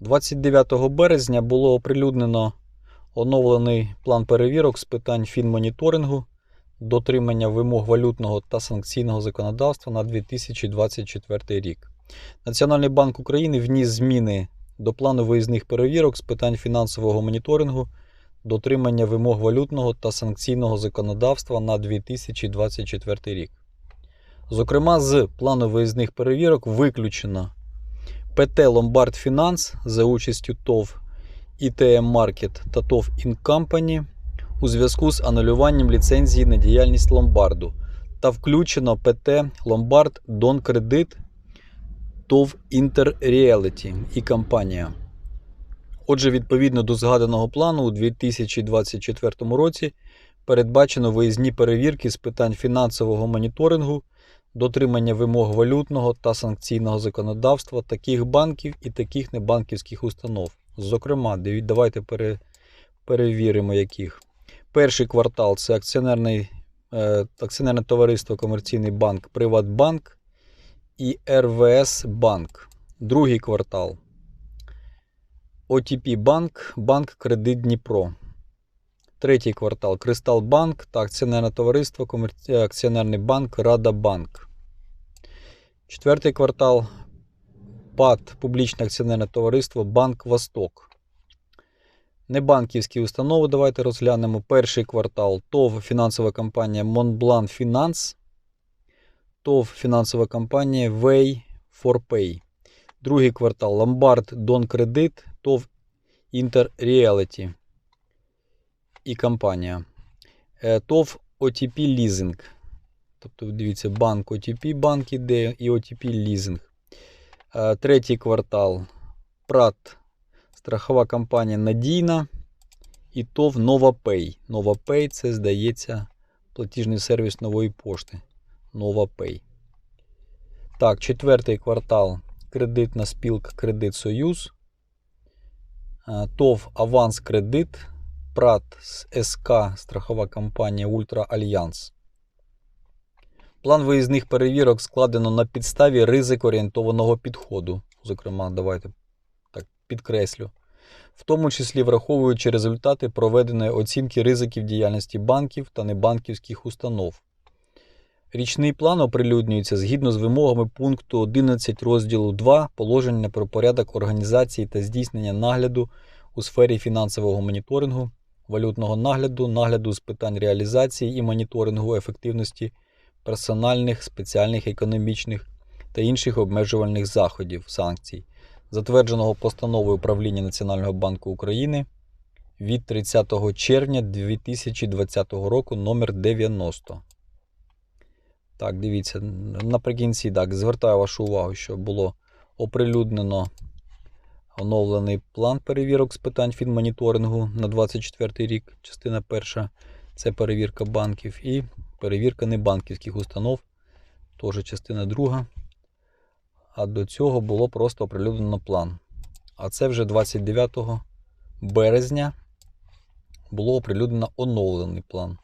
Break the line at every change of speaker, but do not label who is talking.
29 березня було оприлюднено оновлений план перевірок з питань фінмоніторингу, дотримання вимог валютного та санкційного законодавства на 2024 рік. Національний банк України вніс зміни до плану виїзних перевірок з питань фінансового моніторингу, дотримання вимог валютного та санкційного законодавства на 2024 рік. Зокрема, з плану виїзних перевірок виключено ПТ Ломбард Фінанс за участю ТОВ ІТМ Маркет та ТОВ Інкампані у зв'язку з анулюванням ліцензії на діяльність ломбарду та включено ПТ Ломбард Дон Кредит ТОВ Інтер Реаліті і компанія. Отже, відповідно до згаданого плану, у 2024 році передбачено виїзні перевірки з питань фінансового моніторингу, дотримання вимог валютного та санкційного законодавства таких банків і таких небанківських установ. Зокрема, давайте пере, перевіримо, яких. Перший квартал це акціонерний, е, акціонерне товариство Комерційний банк Приватбанк і РВС Банк. Другий квартал. ОТП Банк, Банк Кредит Дніпро. Третій квартал Кристал Банк та акціонерне товариство е, Акціонерний банк Рада Банк. Четвертий квартал ПАТ Публічне акціонерне товариство Банк Восток. Небанківські установи давайте розглянемо. Перший квартал ТОВ фінансова компанія Монблан Фінанс. ТОВ фінансова компанія Way for Pay. Другий квартал Ломбард Дон Кредит, ТОВ Інтер і компанія. Е, ТОВ OTP Leasing. Тобто, дивіться, банк OTP, банк іде і OTP Leasing. Е, Третій квартал ПРАТ, страхова компанія Надійна і ТОВ NovaPay. NovaPay це, здається, платіжний сервіс нової пошти. NovaPay. Так, четвертий квартал кредитна спілка Кредит Союз. Е, ТОВ Аванс Кредит. ПРАТ СК страхова компанія Ультра Альянс. План виїзних перевірок складено на підставі ризик-орієнтованого підходу. Зокрема, давайте так підкреслю. В тому числі враховуючи результати проведеної оцінки ризиків діяльності банків та небанківських установ. Річний план оприлюднюється згідно з вимогами пункту 11 розділу 2 положення про порядок організації та здійснення нагляду у сфері фінансового моніторингу, валютного нагляду, нагляду з питань реалізації і моніторингу ефективності персональних, спеціальних економічних та інших обмежувальних заходів санкцій, затвердженого постановою Управління Національного банку України від 30 червня 2020 року номер 90. Так, дивіться, наприкінці так, звертаю вашу увагу, що було оприлюднено оновлений план перевірок з питань фінмоніторингу на 24 рік, частина перша це перевірка банків і перевірка небанківських установ, теж частина друга. А до цього було просто оприлюднено план. А це вже 29 березня було оприлюднено оновлений план.